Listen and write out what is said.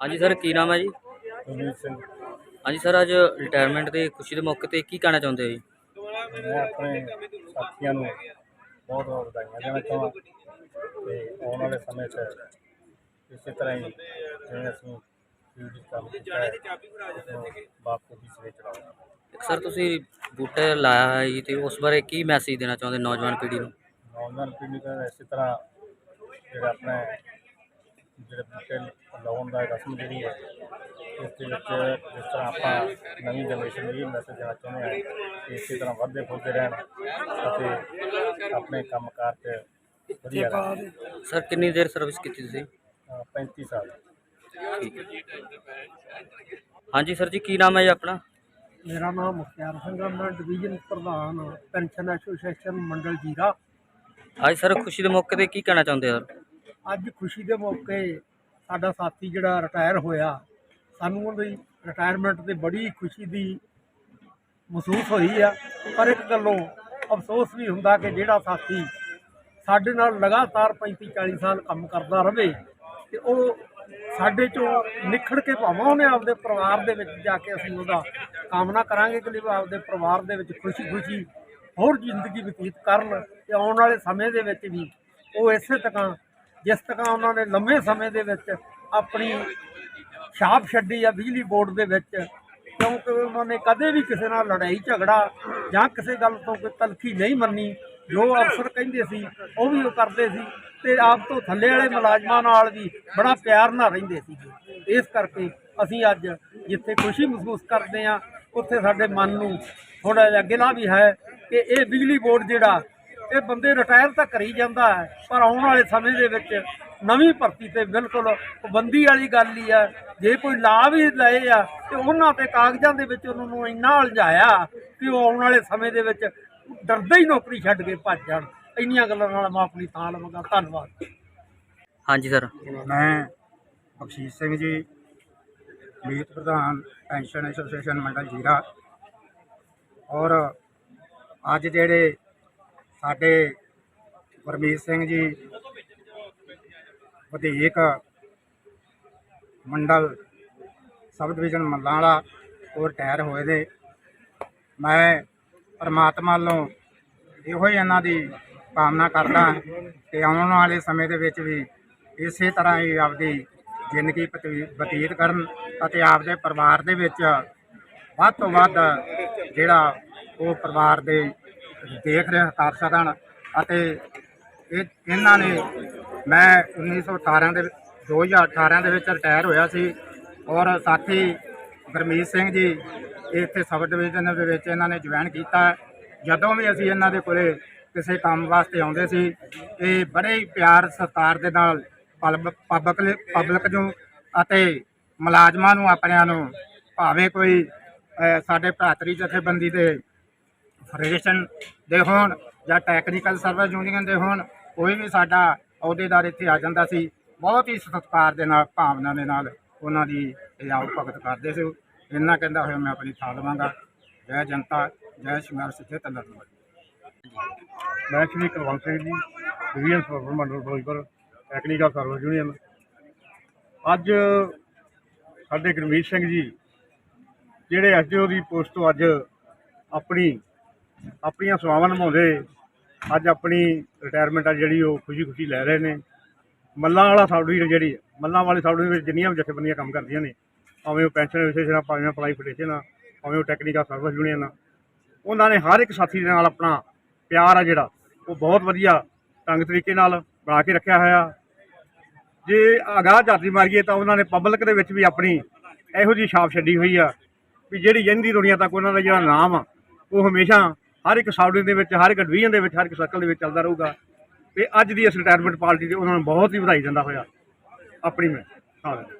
ਹਾਂਜੀ ਸਰ ਕੀ ਨਾਮ ਹੈ ਜੀ? ਗੁਰਮੀਤ ਸਿੰਘ। ਹਾਂਜੀ ਸਰ ਅੱਜ ਰਿਟਾਇਰਮੈਂਟ ਦੇ ਖੁਸ਼ੀ ਦੇ ਮੌਕੇ ਤੇ ਕੀ ਕਹਿਣਾ ਚਾਹੁੰਦੇ ਹੋ ਜੀ? ਮੈਂ ਆਪਣੇ ਸਾਥੀਆਂ ਨੂੰ ਬਹੁਤ ਬਹੁਤ ਵਧਾਈਆਂ ਦੇਣਾ ਚਾਹਾਂ ਤੇ ਆਉਣ ਵਾਲੇ ਸਮੇਂ 'ਚ ਇਸੇ ਤਰ੍ਹਾਂ ਹੀ ਜਿਵੇਂ ਅਸੀਂ 'ਚ ਕੰਮ ਕੀਤਾ ਹੈ ਬਾਪੂ ਦੀ ਸਵੇ ਚੜਾਉਣਾ ਇੱਕ ਸਰ ਤੁਸੀਂ ਬੂਟੇ ਲਾਇਆ ਹੈ ਜੀ ਤੇ ਉਸ ਬਾਰੇ ਕੀ ਮੈਸੇਜ ਦੇਣਾ ਚਾਹੁੰਦੇ ਨੌਜਵਾਨ ਪੀੜ੍ਹੀ ਨੂੰ? ਨੌਜਵਾਨ ਪੀੜ੍ਹੀ ਦਾ ਇਸੇ ਤਰ੍ਹਾਂ ਜਿਹੜਾ ਆਪਣਾ ਜਿਹੜੇ ਬੂਟੇ ਲਾਉਣ ਦਾ ਰਸਮ ਜਿਹੜੀ ਹੈ ਇਸ ਦੇ ਵਿੱਚ ਜਿਸ ਤਰ੍ਹਾਂ ਆਪਾਂ ਨਵੀਂ ਜਨਰੇਸ਼ਨ ਨੂੰ ਇਹ ਮੈਸੇਜ ਦੇਣਾ ਚਾਹੁੰਦੇ ਹਾਂ ਕਿ ਇਸੇ ਤਰ੍ਹਾਂ ਵੱਧਦੇ ਫੁੱਲਦੇ ਰਹਿਣ ਅਤੇ ਆਪਣੇ ਕੰਮਕਾਰ 'ਚ ਵਧੀਆ ਰਹਿਣ। ਸਰ ਕਿੰਨੀ ਦੇਰ ਸਰਵਿਸ ਕੀਤੀ ਤੁਸੀਂ? ਅ, 35 ਸਾਲ। ਠੀਕ ਹੈ। ਹਾਂਜੀ ਸਰ ਜੀ ਕੀ ਨਾਮ ਹੈ ਜੀ ਆਪਣਾ? ਮੇਰਾ ਨਾਮ ਮੁਖਤਿਆਰ ਸਿੰਘ ਹੈ ਮੈਂ ਡਿਵੀਜ਼ਨ ਪ੍ਰਧਾਨ ਪੈਨਸ਼ਨ ਐਸੋਸੀਏਸ਼ਨ ਮੰਡਲ ਜੀਰਾ। ਅੱਜ ਸਰ ਖੁਸ਼ੀ ਦੇ ਮੌਕੇ ਤੇ ਕੀ ਕਹਿਣਾ ਚਾਹੁੰਦੇ ਹੋ ਸਰ? ਅੱਜ ਖੁਸ਼ੀ ਦੇ ਮੌਕੇ ਸਾਡਾ ਸਾਥੀ ਜਿਹੜਾ ਰਿਟਾਇਰ ਹੋਇਆ, ਸਾਨੂੰ ਉਹਦੀ ਰਿਟਾਇਰਮੈਂਟ ਤੇ ਬੜੀ ਖੁਸ਼ੀ ਦੀ ਮਹਿਸੂਸ ਹੋਈ ਆ। ਪਰ ਇੱਕ ਗੱਲੋਂ ਅਫਸੋਸ ਵੀ ਹੁੰਦਾ ਕਿ ਜਿਹੜਾ ਸਾਥੀ ਸਾਡੇ ਨਾਲ ਲਗਾਤਾਰ 35 40 ਸਾਲ ਕੰਮ ਕਰਦਾ ਰਹੇ ਤੇ ਉਹ ਸਾਡੇ ਚੋਂ ਨਿਖੜ ਕੇ ਭਾਵਾਂ ਉਹਨੇ ਆਪਦੇ ਪਰਿਵਾਰ ਦੇ ਵਿੱਚ ਜਾ ਕੇ ਅਸੀਂ ਉਹਦਾ ਕਾਮਨਾ ਕਰਾਂਗੇ ਕਿ ਉਹ ਆਪਦੇ ਪਰਿਵਾਰ ਦੇ ਵਿੱਚ ਖੁਸ਼ੀ-ਖੁਸ਼ੀ ਹੋਰ ਜ਼ਿੰਦਗੀ ਬਤੀਤ ਕਰਨ ਤੇ ਆਉਣ ਵਾਲੇ ਸਮੇਂ ਦੇ ਵਿੱਚ ਵੀ ਉਹ ਇਸੇ ਤਰ੍ਹਾਂ ਜਿਸ ਤਰ੍ਹਾਂ ਉਹਨਾਂ ਨੇ ਲੰਮੇ ਸਮੇਂ ਦੇ ਵਿੱਚ ਆਪਣੀ ਛਾਪ ਛੱਡੀ ਆ ਬਿਜਲੀ ਬੋਰਡ ਦੇ ਵਿੱਚ, ਕਿਉਂਕਿ ਉਹਨਾਂ ਨੇ ਕਦੇ ਵੀ ਕਿਸੇ ਨਾਲ ਲੜਾਈ, ਝਗੜਾ ਜਾਂ ਕਿਸੇ ਗੱਲ ਤੋਂ ਕੋਈ ਤਲਖੀ ਨਹੀਂ ਮੰਨੀ। ਜੋ ਅਫਸਰ ਕਹਿੰਦੇ ਸੀ, ਉਹ ਵੀ ਉਹ ਕਰਦੇ ਸੀ ਤੇ ਆਪ ਤੋਂ ਥੱਲੇ ਵਾਲੇ ਮੁਲਾਜ਼ਮਾਂ ਨਾਲ ਵੀ ਬੜਾ ਪਿਆਰ ਨਾਲ ਰਹਿੰਦੇ ਸੀ ਇਸ ਕਰਕੇ ਅਸੀਂ ਅੱਜ ਜਿੱਥੇ ਖੁਸ਼ੀ ਮਹਿਸੂਸ ਕਰਦੇ ਆ ਉੱਥੇ ਸਾਡੇ ਮਨ ਨੂੰ ਥੋੜਾ ਜਿਹਾ ਗਿਲਾ ਵੀ ਹੈ ਕਿ ਇਹ ਬਿਜਲੀ ਬੋਰਡ ਜਿਹੜਾ ਇਹ ਬੰਦੇ ਰਿਟਾਇਰ ਤਾਂ ਕਰੀ ਜਾਂਦਾ ਹੈ ਪਰ ਆਉਣ ਵਾਲੇ ਸਮੇਂ ਦੇ ਵਿੱਚ ਨਵੀਂ ਭਰਤੀ ਤੇ ਬਿਲਕੁਲ ਪਾਬੰਦੀ ਵਾਲੀ ਗੱਲ ਹੀ ਆ। ਜੇ ਕੋਈ ਲਾ ਵੀ ਲਏ ਆ ਤੇ ਉਹਨਾਂ ਤੇ ਕਾਗਜ਼ਾਂ ਦੇ ਵਿੱਚ ਉਹਨਾਂ ਨੂੰ ਇੰਨਾ ਉਲਝਾਇਆ ਕਿ ਉਹ ਆਉਣ ਵਾਲੇ ਸਮੇਂ ਦੇ ਵਿੱਚ ਡਰਦੇ ਹੀ ਨੌਕਰੀ ਛੱਡ ਕੇ ਭੱਜ ਜਾਣ। ਇੰਨੀਆਂ ਗੱਲਾਂ ਨਾਲ ਮੈਂ ਆਪਣੀ ਥਾਂ ਲਵਾਂਗਾ। ਧੰਨਵਾਦ। ਹਾਂਜੀ ਸਰ ਮੈਂ ਬਖਸ਼ੀਸ਼ ਸਿੰਘ ਜੀ ਮੀਤ ਪ੍ਰਧਾਨ ਪੈਨਸ਼ਨ ਐਸੋਸੀਏਸ਼ਨ ਮੰਡਲ ਜੀਰਾ। ਔਰ ਅੱਜ ਜਿਹੜੇ ਸਾਡੇ ਗੁਰਮੀਤ ਸਿੰਘ ਜੀ, ਵਧੇਕ ਮੰਡਲ, ਸਬ ਡਿਵੀਜ਼ਨ ਮੱਲਾਂ ਵਾਲਾ ਉਹ ਰਿਟਾਇਰ ਹੋਏ ਨੇ। ਮੈਂ ਪਰਮਾਤਮਾ ਵੱਲੋਂ ਇਹੋ ਹੀ ਇਹਨਾਂ ਦੀ ਕਾਮਨਾ ਕਰਦਾ ਕਿ ਆਉਣ ਵਾਲੇ ਸਮੇਂ ਦੇ ਵਿੱਚ ਵੀ ਇਸੇ ਤਰ੍ਹਾਂ ਹੀ ਆਪਦੀ ਜ਼ਿੰਦਗੀ ਬਤੀ- ਬਤੀਤ ਕਰਨ ਅਤੇ ਆਪਦੇ ਪਰਿਵਾਰ ਦੇ ਵਿੱਚ ਵੱਧ ਤੋਂ ਵੱਧ ਜਿਹੜਾ ਉਹ ਪਰਿਵਾਰ ਦੇ ਦੇਖ ਰੇਖ ਕਰ ਸਕਣ ਅਤੇ ਇਹ ਇਹਨਾਂ ਨੇ ਮੈਂ 1918 ਦੇ 2018 ਦੇ ਵਿੱਚ ਰਿਟਾਇਰ ਹੋਇਆ ਸੀ ਔਰ ਸਾਥੀ ਗੁਰਮੀਤ ਸਿੰਘ ਜੀ ਇੱਥੇ ਸਬ ਡਿਵੀਜ਼ਨ ਦੇ ਵਿੱਚ ਇਹਨਾਂ ਨੇ ਜੁਆਇਨ ਕੀਤਾ। ਜਦੋਂ ਵੀ ਅਸੀਂ ਇਹਨਾਂ ਦੇ ਕੋਲੇ ਕਿਸੇ ਕੰਮ ਵਾਸਤੇ ਆਉਂਦੇ ਸੀ, ਇਹ ਬੜੇ ਹੀ ਪਿਆਰ ਸਤਿਕਾਰ ਦੇ ਨਾਲ ਪਬਲਿਕ ਪਬਲਿਕ ਨੂੰ ਅਤੇ ਮੁਲਾਜ਼ਮਾਂ ਨੂੰ ਆਪਣਿਆਂ ਨੂੰ, ਭਾਵੇਂ ਕੋਈ ਸਾਡੇ ਭਰਾਤਰੀ ਜਥੇਬੰਦੀ ਦੇ ਫੈਡਰੇਸ਼ਨ ਦੇ ਹੋਣ ਜਾਂ ਟੈਕਨੀਕਲ ਸਰਵਿਸ ਯੂਨੀਅਨ ਦੇ ਹੋਣ, ਕੋਈ ਵੀ ਸਾਡਾ ਅਹੁਦੇਦਾਰ ਇੱਥੇ ਆ ਜਾਂਦਾ ਸੀ, ਬਹੁਤ ਹੀ ਸਤਿਕਾਰ ਦੇ ਨਾਲ, ਭਾਵਨਾ ਦੇ ਨਾਲ ਉਹਨਾਂ ਦੀ ਇਹ ਭਗਤ ਕਰਦੇ ਸੀ। ਇੰਨਾ ਕਹਿੰਦਾ ਹੋਇਆ, ਮੈਂ ਆਪਣੀ ਥਾਂ ਲਵਾਂਗਾ। ਜੈ ਜਨਤਾ, ਜੈ ਸੰਘਰਸ਼ ਸਿੱਖੇ ਤੰਦਰੁਸਤ ਮੈਂ ਸ਼੍ਰੀ ਕੁਲਵੰਤ ਸਿੰਘ ਜੀ ਡਿਵੀਜ਼ਨ ਸਰਵਰ ਮੰਡਲ ਫਿਰੋਜ਼ਪੁਰ ਟੈਕਨੀਕਲ ਸਰਵਿਸ ਯੂਨੀਅਨ ਅੱਜ ਸਾਡੇ ਗੁਰਮੀਤ ਸਿੰਘ ਜੀ, ਜਿਹੜੇ ਐਸਡੀਓ ਦੀ ਪੋਸਟ ਤੋਂ ਅੱਜ ਆਪਣੀ ਆਪਣੀਆਂ ਸੇਵਾਵਾਂ ਨਿਭਾਉਂਦੇ ਅੱਜ ਆਪਣੀ ਰਿਟਾਇਰਮੈਂਟ ਆ ਜਿਹੜੀ ਉਹ ਖੁਸ਼ੀ ਖੁਸ਼ੀ ਲੈ ਰਹੇ ਨੇ। ਮੱਲਾਂ ਵਾਲਾ ਸਬ ਡਿਵੀਜ਼ਨ ਜਿਹੜੀ, ਮੱਲਾਂ ਵਾਲੀ ਸਬ ਡਿਵੀਜ਼ਨ ਵਿੱਚ ਜਿੰਨੀਆਂ ਵੀ ਜਥੇਬੰਦੀਆਂ ਕੰਮ ਕਰਦੀਆਂ ਨੇ, ਭਾਵੇਂ ਉਹ ਪੈਨਸ਼ਨ ਵਿਸ਼ੇਸ਼ ਆ, ਭਾਵੇਂ ਅਪਲਾਈ ਫੈਡਰੇਸ਼ਨ ਆ, ਭਾਵੇਂ ਉਹ ਟੈਕਨੀਕਲ ਸਰਵਿਸ ਯੂਨੀਅਨ ਆ, ਉਹਨਾਂ ਨੇ ਹਰ ਇੱਕ ਸਾਥੀ ਦੇ ਨਾਲ ਆਪਣਾ ਪਿਆਰ ਆ ਜਿਹੜਾ, ਉਹ ਬਹੁਤ ਵਧੀਆ ਢੰਗ ਤਰੀਕੇ ਨਾਲ ਬਣਾ ਕੇ ਰੱਖਿਆ ਹੋਇਆ। ਜੇ ਆਗਾਹ ਜਾਤੀ ਮਾਰੀਏ ਤਾਂ ਉਹਨਾਂ ਨੇ ਪਬਲਿਕ ਦੇ ਵਿੱਚ ਵੀ ਆਪਣੀ ਇਹੋ ਜਿਹੀ ਛਾਪ ਛੱਡੀ ਹੋਈ ਆ ਵੀ ਜਿਹੜੀ ਜੰਦੀ ਦੁਨੀਆ ਤੱਕ ਉਹਨਾਂ ਦਾ ਜਿਹੜਾ ਨਾਮ ਆ, ਉਹ ਹਮੇਸ਼ਾ ਹਰ ਇੱਕ ਸਾਊਡੀ ਦੇ ਵਿੱਚ, ਹਰ ਇੱਕ ਡਿਵੀਜ਼ਨ ਦੇ ਵਿੱਚ, ਹਰ ਇੱਕ ਸਰਕਲ ਦੇ ਵਿੱਚ ਚੱਲਦਾ ਰਹੂਗਾ। ਤੇ ਅੱਜ ਦੀ ਇਸ ਰਿਟਾਇਰਮੈਂਟ ਪਾਰਟੀ ਤੇ ਉਹਨਾਂ ਨੂੰ ਬਹੁਤ ਹੀ ਵਧਾਈ ਦਿੰਦਾ ਹੋਇਆ। ਆਪਣੀ ਮੈਂ, ਹਾਂ।